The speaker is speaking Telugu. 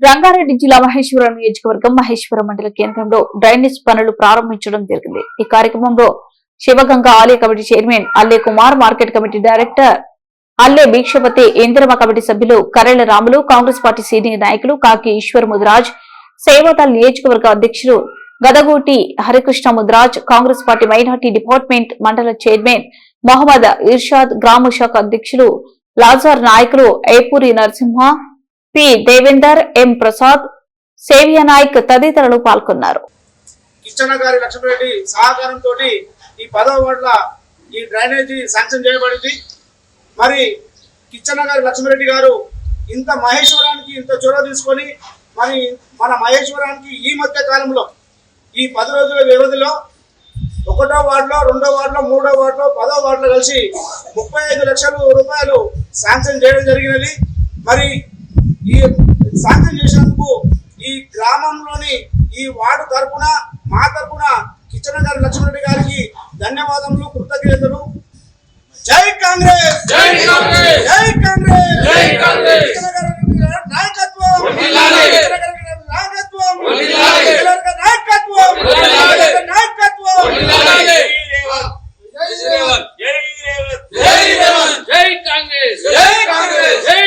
రంగారెడ్డి జిల్లా మహేశ్వరం నియోజకవర్గం మహేశ్వరం మండల కేంద్రంలో డ్రైనేజ్ పనులు ప్రారంభించడం జరిగింది. ఈ కార్యక్రమంలో శివగంగా ఆలయ కమిటీ చైర్మన్ అల్లే కుమార్ మార్కెట్ కమిటీ డైరెక్టర్ అల్లే భీక్షపతి ఇందిరమ కమిటీ సభ్యులు కరెళ్ళ రాములు కాంగ్రెస్ పార్టీ సీనియర్ నాయకులు కాకి ఈశ్వర్ ముదిరాజ్ సేవదల్ నియోజకవర్గ అధ్యక్షులు Gadaguti Harikrishna Mudiraj Congress party minority department మండల చైర్మన్ మొహమ్మద్ ఇర్షాద్ గ్రామ శాఖ అధ్యక్షులు లాజార్ నాయకులు ఏపూరి నరసింహ పి. దేవేందర్ ఎం. ప్రసాద్ సేవియా నాయక్ తదితరులు పాల్గొన్నారు. కిచ్చన్న గారి లక్ష్మణరెడ్డి సహకారంతో ఈ పదవ వార్డుల ఈ డ్రైనేజీ శాంక్షన్ చేయబడింది. మరి కిచ్చన్న గారి లక్ష్మణరెడ్డి గారు ఇంత మహేశ్వరానికి ఇంత చొరవ తీసుకొని మరి మన మహేశ్వరానికి ఈ మధ్య కాలంలో ఈ పది రోజుల వ్యవధిలో ఒకటో వార్డులో రెండో వార్డులో మూడో వార్డులో పదో వార్డులో కలిసి ముప్పై ఐదు లక్షల రూపాయలు శాంక్షన్ చేయడం జరిగినది. మరి ఈ శాంతం చేసినందుకు ఈ గ్రామంలోని ఈ వార్డు తరపున మా తరపున కిచ్చన గారు గారికి ధన్యవాదములు కృతజ్ఞతలు. జై కాంగ్రెస్! జై కాంగ్రెస్! జై కాంగ్రెస్! జై కాంగ్రెస్! నాయకత్వం! జై కాంగ్రెస్! జై కాంగ్రెస్! జై